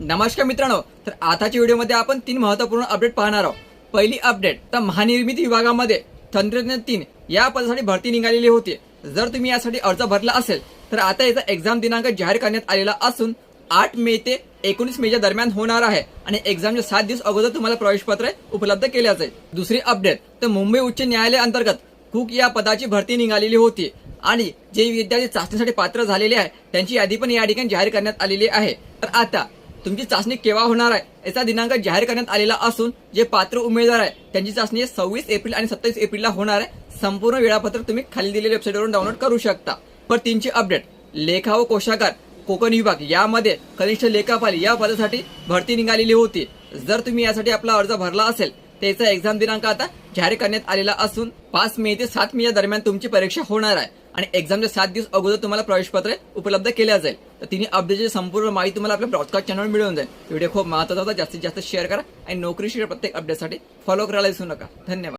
नमस्कार मित्रांनो तर आताच्या व्हिडिओमध्ये आपण तीन महत्त्वपूर्ण अपडेट पाहणार आहोत. पहिली अपडेट तर महानिर्मिती विभागामध्ये तंत्रज्ञान तीन या पदासाठी भरती निघालेली होती. जर तुम्ही यासाठी अर्ज भरला असेल तर आता याचा एक्झाम दिनांक जाहीर करण्यात आलेला असून आठ मे ते एकोणीस मेच्या दरम्यान होणार आहे आणि एक्झामच्या सात दिवस अगोदर तुम्हाला प्रवेशपत्र उपलब्ध केले जाईल. दुसरी अपडेट तर मुंबई उच्च न्यायालय अंतर्गत कुक या पदाची भरती निघालेली होती आणि जे विद्यार्थी चाचणीसाठी पात्र झालेले आहे त्यांची यादी पण या ठिकाणी जाहीर करण्यात आलेली आहे. तर आता तुमची चाचणी केव्हा होणार आहे याचा दिनांक जाहीर करण्यात आलेला असून जे पात्र उमेदवार आहे त्यांची चाचणी सव्वीस एप्रिल आणि सत्तावीस एप्रिलला होणार आहे. संपूर्ण वेळापत्रक तुम्ही खाली दिलेल्या वेबसाईटवरून डाउनलोड करू शकता. पर तीनची अपडेट लेखा व कोशागार कोकण विभाग यामध्ये कनिष्ठ लेखापाल या पदासाठी भरती निघालेली होती. जर तुम्ही यासाठी आपला अर्ज भरला असेल त्याचा एक्झाम दिनांक आता जाहीर करण्यात आलेला असून पाच मे ते सात मे या दरम्यान तुमची परीक्षा होणार आहे. आणि एक्झामच्या सात दिवस अगोदर तुम्हाला प्रवेशपत्र उपलब्ध केल्या जाईल. तर तिन्ही अपडेटची संपूर्ण माहिती तुम्हाला आपल्या ब्रॉडकास्ट चॅनलवर मिळून जाईल. व्हिडिओ खूप महत्त्वाचा होता. जास्तीत जास्त शेअर करा आणि नोकरीशी प्रत्येक अपडेटसाठी फॉलो करायला विसरू नका. धन्यवाद.